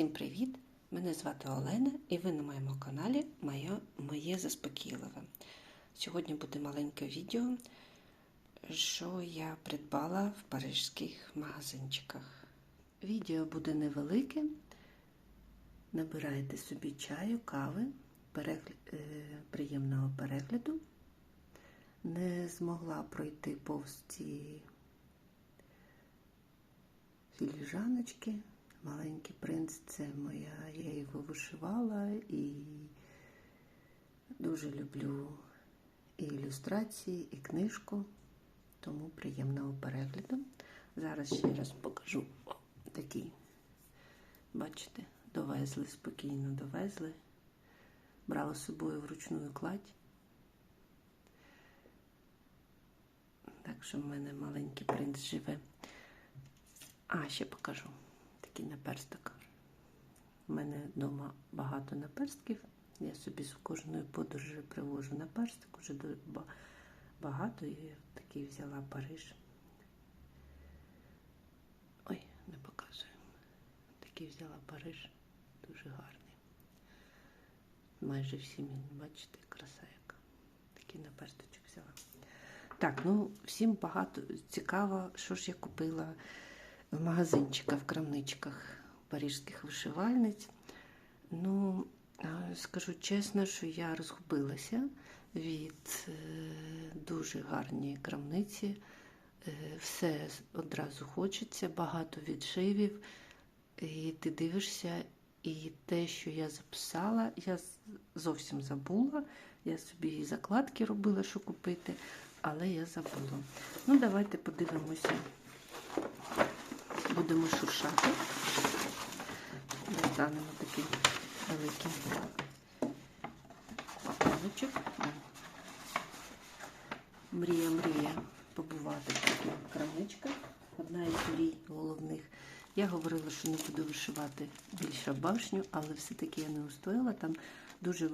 Всім привіт! Мене звати Олена і ви на моєму каналі Моє, Моє Заспокійливе. Сьогодні буде маленьке відео, що я придбала в парижських магазинчиках. Відео буде невелике. Набирайте собі чаю, кави, перегля... е, приємного перегляду. Не змогла пройти повз ці філіжаночки. Маленький принц це моя, я його вишивала і дуже люблю і ілюстрації, і книжку, тому приємного перегляду. Зараз ще раз покажу О, такий. Бачите, довезли, спокійно довезли. Брала з собою вручну кладь. Так що в мене маленький принц живе. А, ще покажу такий наперсток. У мене вдома багато наперстків. Я собі з кожної подорожі привожу наперсток, вже багато і такий взяла Париж. Ой, не показую. Такий взяла Париж, дуже гарний. Майже всі, бачите, краса яка. Такий наперсточок взяла. Так, ну всім багато цікаво, що ж я купила в магазинчиках, в крамничках парижських вишивальниць. Ну, скажу чесно, що я розгубилася від дуже гарної крамниці. Все одразу хочеться, багато відшивів. І ти дивишся, і те, що я записала, я зовсім забула. Я собі і закладки робила, що купити, але я забула. Ну, давайте подивимося будемо шуршати. Достанемо такий великий пакуночок. Мрія, мрія побувати в таких крамничках. Одна із мрій головних. Я говорила, що не буду вишивати більше башню, але все-таки я не устояла. Там дуже е,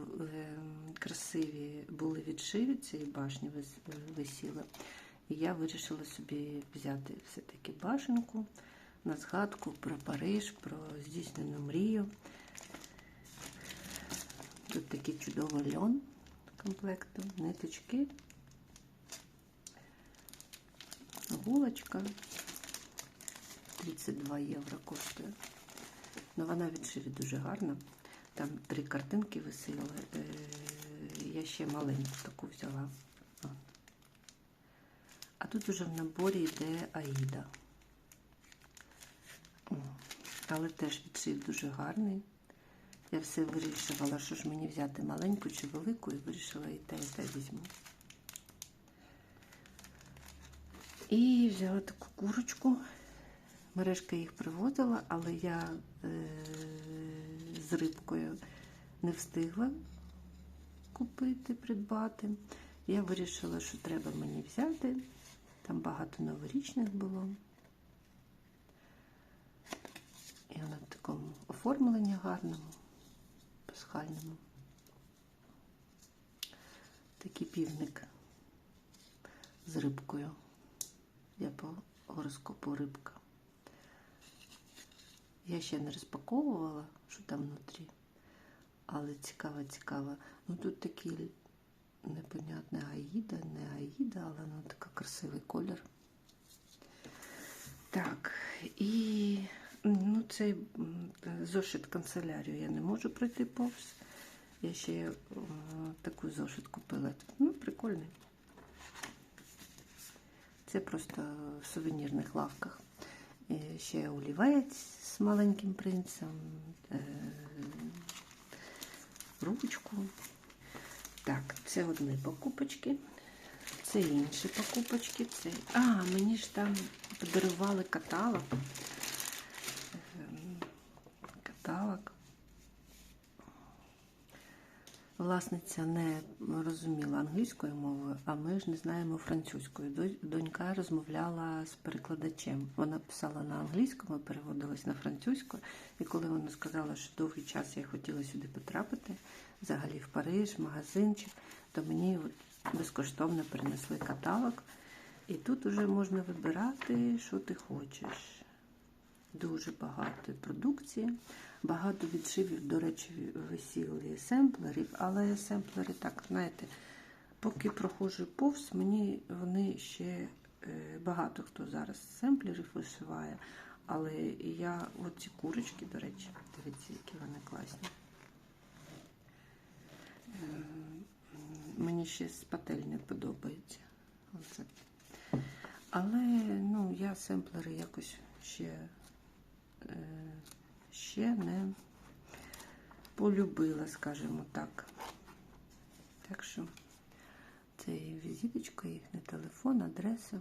красиві були відшиві цієї башні висіли. І я вирішила собі взяти все-таки башенку на згадку про Париж, про здійснену мрію. Тут такий чудовий льон комплекту, ниточки, гулочка 32 євро коштує. Ну, вона відшиві дуже гарна. Там три картинки висіли. Я ще маленьку таку взяла. А тут уже в наборі йде Аїда. Але теж відшив дуже гарний. Я все вирішувала, що ж мені взяти маленьку чи велику, і вирішила і те, і те візьму. І взяла таку курочку. Мережка їх привозила, але я е з рибкою не встигла купити, придбати. Я вирішила, що треба мені взяти. Там багато новорічних було. І вона в такому оформленні гарному, пасхальному. Такий півник з рибкою. Я по гороскопу рибка. Я ще не розпаковувала, що там внутрі, але цікаво, цікаво. Ну тут такий непонятне Аїда, не Аїда, але ну такий красивий колір. Так, і цей зошит канцелярію я не можу пройти повз. Я ще о, таку зошит купила. Ну, прикольний. Це просто в сувенірних лавках. І ще олівець з маленьким принцем, е ручку. Так, це одні покупочки, це інші покупочки. Це... А, мені ж там подарували. Каталог. Власниця не розуміла англійською мовою, а ми ж не знаємо французькою. Донька розмовляла з перекладачем. Вона писала на англійському, переводилась на французьку. І коли вона сказала, що довгий час я хотіла сюди потрапити, взагалі в Париж, магазинчик, то мені безкоштовно принесли каталог. І тут вже можна вибирати, що ти хочеш. Дуже багато продукції, багато відшивів, до речі, висіли семплерів, але семплери так, знаєте, поки проходжу повз, мені вони ще е, багато хто зараз семплерів вишиває. Але я оці курочки, до речі, дивіться, які вони класні. Е, Мені ще з пательні подобається. Оце. Але ну, я семплери якось ще, ще не полюбила, скажімо так. Так що це і візиточка, їхній телефон, адреса.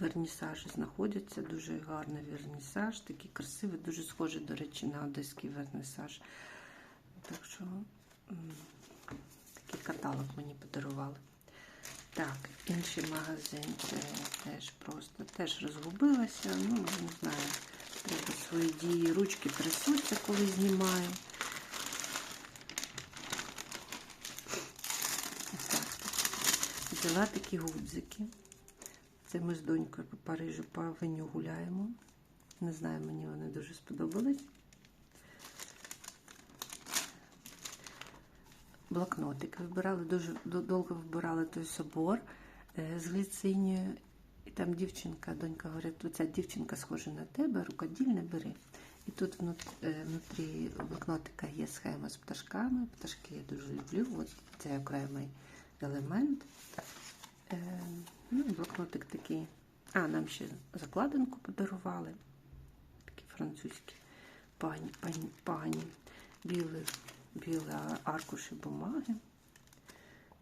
Вернісажі знаходяться, дуже гарний вернісаж, такий красивий, дуже схожий, до речі, на одеський вернісаж. Так що такий каталог мені подарували. Так, інший магазин це теж просто теж розгубилася. Ну, не знаю, треба свої дії, ручки трясуться, коли знімаю. Так, взяла такі гудзики. Це ми з донькою по Парижу по авеню гуляємо. Не знаю, мені вони дуже сподобались. Блокнотик вибирали, дуже довго вибирали той собор е, з гліцинією. І там дівчинка, донька говорить, оця дівчинка схожа на тебе, рукодільне бери. І тут е, внутрі блокнотика є схема з пташками. Пташки я дуже люблю. От це окремий елемент. Е, ну, блокнотик такий. А, нам ще закладинку подарували. Такі французькі пані, пані, пані. Білі, білі аркуші бумаги.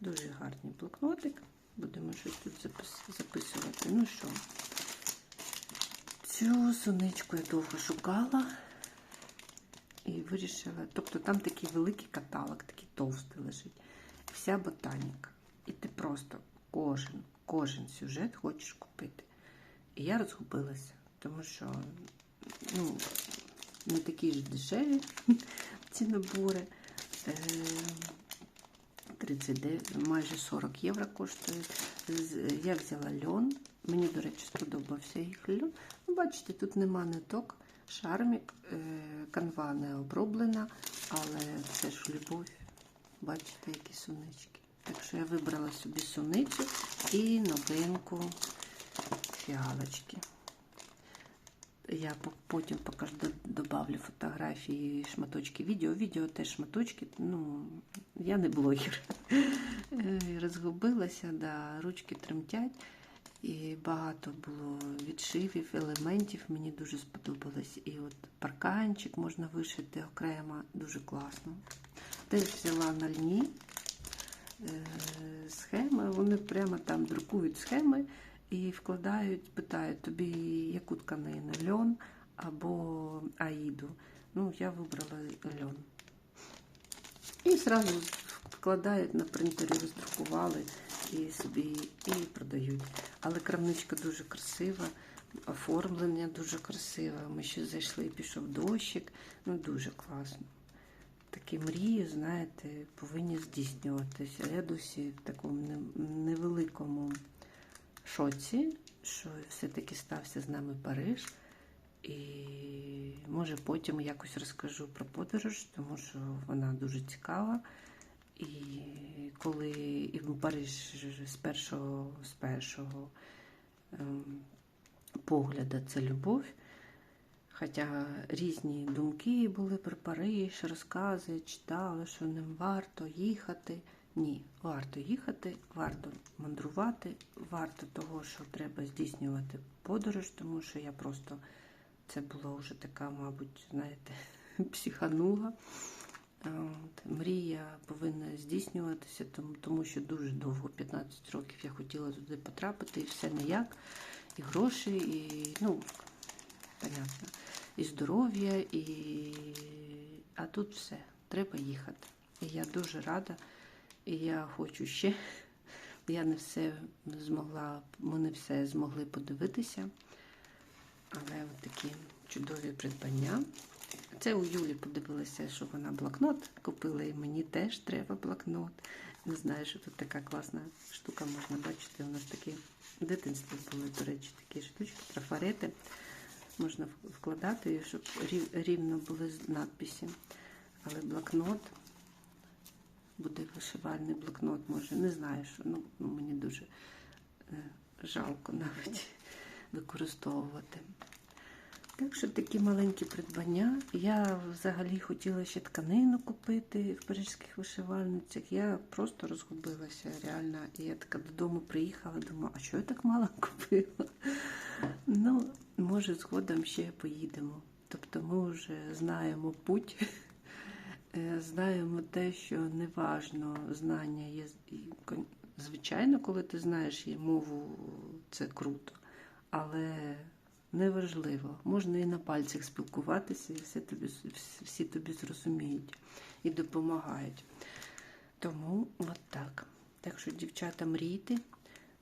Дуже гарний блокнотик. Будемо щось тут записувати. Ну що, цю сонечку я довго шукала і вирішила. Тобто там такий великий каталог, такий товстий лежить. Вся ботаніка. І ти просто кожен, кожен сюжет хочеш купити. І я розгубилася, тому що ну, не такі ж дешеві ці набори. Е, 39, майже 40 євро коштує. Я взяла льон. Мені, до речі, сподобався їх льон. Ну, бачите, тут нема ниток, шармік, е, канва не оброблена, але це ж любов. Бачите, які сунички. Так що я вибрала собі суницю і новинку фіалочки. Я потім покажу, до- добавлю фотографії, шматочки відео. Відео теж шматочки. Ну, я не блогер. Е, Розгубилася, да, ручки тремтять. І багато було відшивів, елементів. Мені дуже сподобалось. І от парканчик можна вишити окремо, дуже класно. Теж взяла на льні е, схеми. Вони прямо там друкують схеми і вкладають, питають тобі, яку тканину, льон або аїду. Ну, я вибрала льон. І одразу вкладають на принтері, роздрукували і собі і продають. Але крамничка дуже красива, оформлення дуже красиве. Ми ще зайшли і пішов дощик. Ну, дуже класно. Такі мрії, знаєте, повинні здійснюватися. Я досі в такому невеликому шоці, що все-таки стався з нами Париж. І може потім якось розкажу про подорож, тому що вона дуже цікава. І коли і Париж з першого, з першого ем, погляду це любов. Хоча різні думки були про Париж, розкази, читала, що ним варто їхати. Ні, варто їхати, варто мандрувати, варто того, що треба здійснювати подорож, тому що я просто це була вже така, мабуть, знаєте, психанула. Мрія повинна здійснюватися, тому, тому що дуже довго, 15 років, я хотіла туди потрапити, і все ніяк, і гроші, і ну, понятно, і здоров'я, і а тут все, треба їхати. І я дуже рада, і я хочу ще. Я не все змогла, ми не все змогли подивитися, але от такі чудові придбання. Це у Юлі подивилася, що вона блокнот купила, і мені теж треба блокнот. Не знаю, що тут така класна штука можна бачити. У нас такі в дитинстві були, до речі, такі штучки, трафарети. Можна вкладати, щоб рівно були надписі. Але блокнот буде вишивальний блокнот, може. Не знаю, що ну, ну, мені дуже е, жалко навіть використовувати. Так що такі маленькі придбання. Я взагалі хотіла ще тканину купити в парижських вишивальницях. Я просто розгубилася реально. І я така додому приїхала, думаю, а що я так мало купила? Ну, може, згодом ще поїдемо. Тобто ми вже знаємо путь, знаємо те, що неважно, знання є. Звичайно, коли ти знаєш її мову, це круто. Але неважливо. Можна і на пальцях спілкуватися, і все тобі, всі тобі зрозуміють і допомагають. Тому от так. Так що, дівчата, мрійте.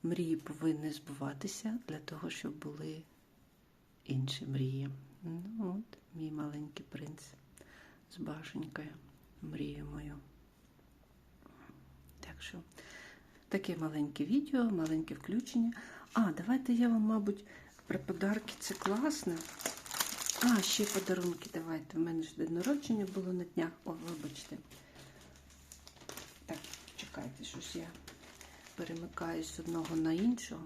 Мрії повинні збуватися для того, щоб були інші мрії. Ну от, мій маленький принц з башенькою, мрію мою. Так що, таке маленьке відео, маленьке включення. А, давайте я вам, мабуть, про подарки це класно. А, ще подарунки давайте. У мене ж день народження було на днях. О, вибачте. Так, чекайте, щось я перемикаюсь з одного на іншого.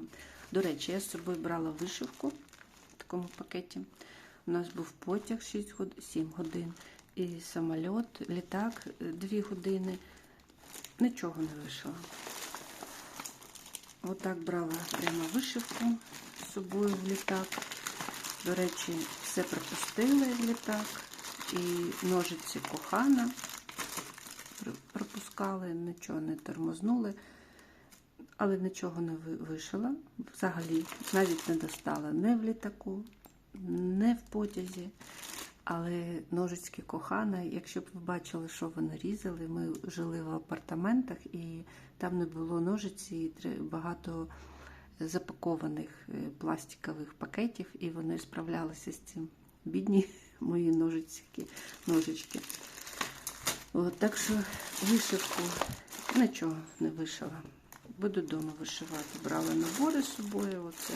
До речі, я з собою брала вишивку в такому пакеті. У нас був потяг 6 год... 7 годин і самоліт, літак 2 години. Нічого не вийшло. Отак брала прямо вишивку з собою в літак. До речі, все пропустили в літак. І ножиці кохана пропускали, нічого не тормознули, але нічого не ви- вишила. Взагалі, навіть не достала не в літаку, не в потязі. Але ножички кохана, якщо б ви бачили, що вони різали, ми жили в апартаментах і там не було ножиці, і багато запакованих е, пластикових пакетів, і вони справлялися з цим. Бідні мої ножички. ножички. От, так що вишивку нічого не вишила. Буду вдома вишивати. Брала набори з собою. Оце.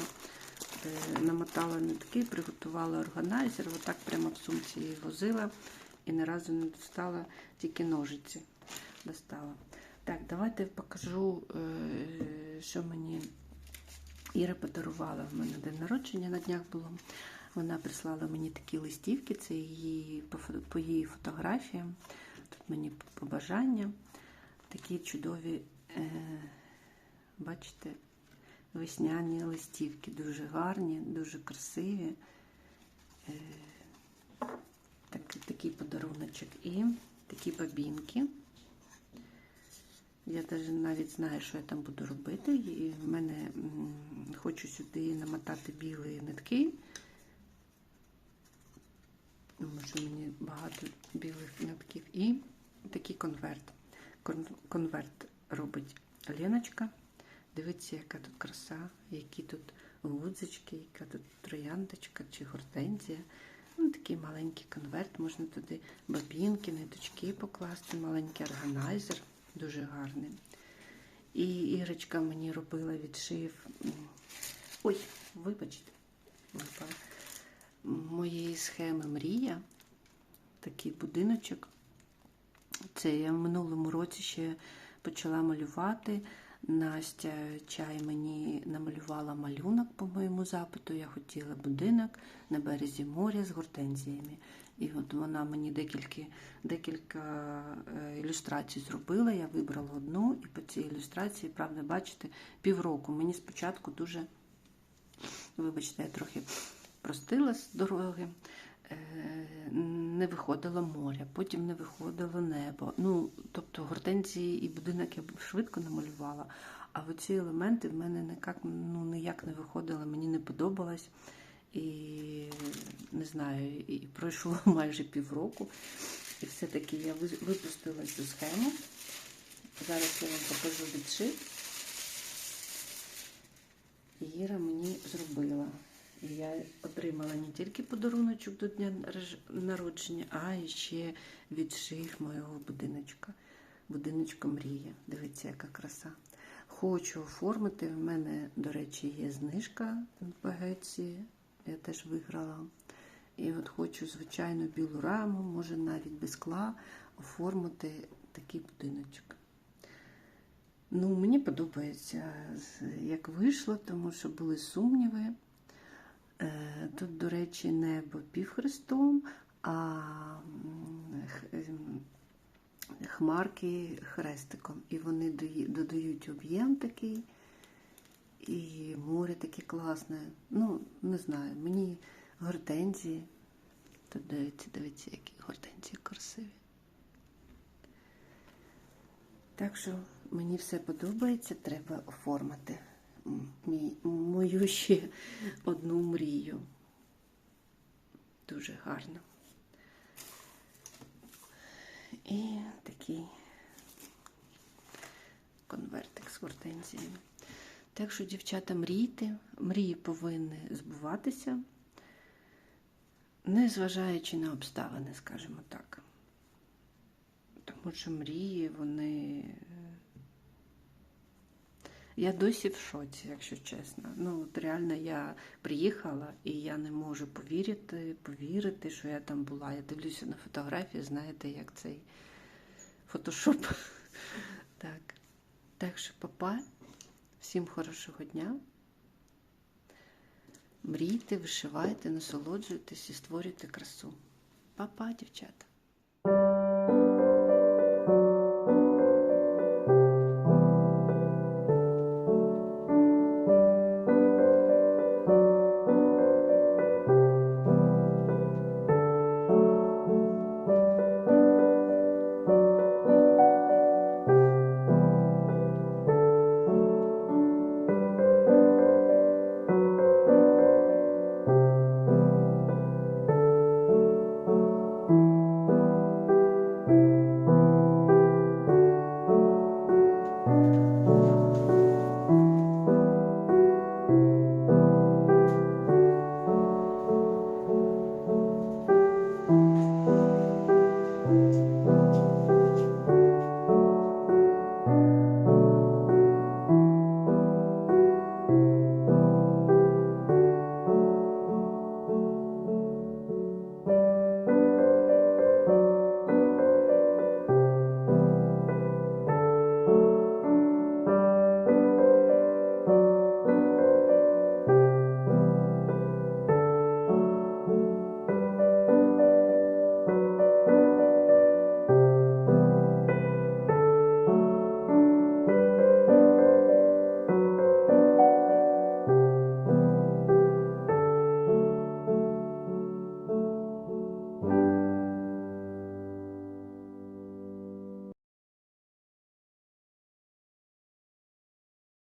Е, Намотала нитки, приготувала органайзер, отак прямо в сумці її возила і ні разу не достала, тільки ножиці достала. Так, давайте покажу, е, що мені Іра подарувала. В мене день народження на днях було. Вона прислала мені такі листівки, це її по, її фотографіям. Тут мені побажання. Такі чудові, е, бачите, весняні листівки, дуже гарні, дуже красиві. Е, так, такий подаруночок. І такі бабінки. Я навіть навіть знаю, що я там буду робити. І в мене хочу сюди намотати білі нитки. Тому що мені багато білих нитків. І такий конверт. Конверт робить Леночка. Дивіться, яка тут краса, які тут гудзички, яка тут трояндочка чи гортензія. Ну, такий маленький конверт, можна туди бабінки, ниточки покласти, маленький органайзер, дуже гарний. І Ірочка мені робила відшив. Ой, вибачте, випала. Моєї схеми Мрія. Такий будиночок. Це я в минулому році ще почала малювати. Настя чай мені намалювала малюнок по моєму запиту. Я хотіла будинок на березі моря з гортензіями. І от вона мені декілька, декілька е, ілюстрацій зробила. Я вибрала одну, і по цій ілюстрації, правда, бачите, півроку. Мені спочатку дуже, вибачте, я трохи простила з дороги. Не виходило море, потім не виходило небо. Ну, тобто гортензії і будинок я швидко намалювала, а оці елементи в мене ніяк, ну, ніяк не виходили, мені не подобалось. І не знаю, і пройшло майже півроку. І все-таки я випустила цю схему. Зараз я вам покажу відшив. Іра мені зробила. І я отримала не тільки подаруночок до дня народження, а ще відшив моєго будиночка. будиночку мрія. Дивіться, яка краса. Хочу оформити. В мене, до речі, є знижка в багетці. Я теж виграла. І от хочу звичайну білу раму, може навіть без скла, оформити такий будиночок. Ну, мені подобається, як вийшло, тому що були сумніви. Е, Тут, до речі, небо півхрестом, а ем, хмарки хрестиком. І вони додають об'єм такий, і море таке класне. Ну, не знаю, мені гортензії. Тут дивіться, дивіться, які гортензії красиві. Так що мені все подобається, треба оформити мою ще одну мрію. Дуже гарно. І такий конвертик з гортензіями. Так що, дівчата, мрійте, мрії повинні збуватися, незважаючи на обставини, скажімо так. Тому що мрії, вони. Я досі в шоці, якщо чесно. Ну, от реально я приїхала і я не можу повірити, повірити, що я там була. Я дивлюся на фотографії, знаєте, як цей фотошоп. Так. Так що, папа, всім хорошого дня. Мрійте, вишивайте, насолоджуйтесь і створюйте красу. Па-па, дівчата.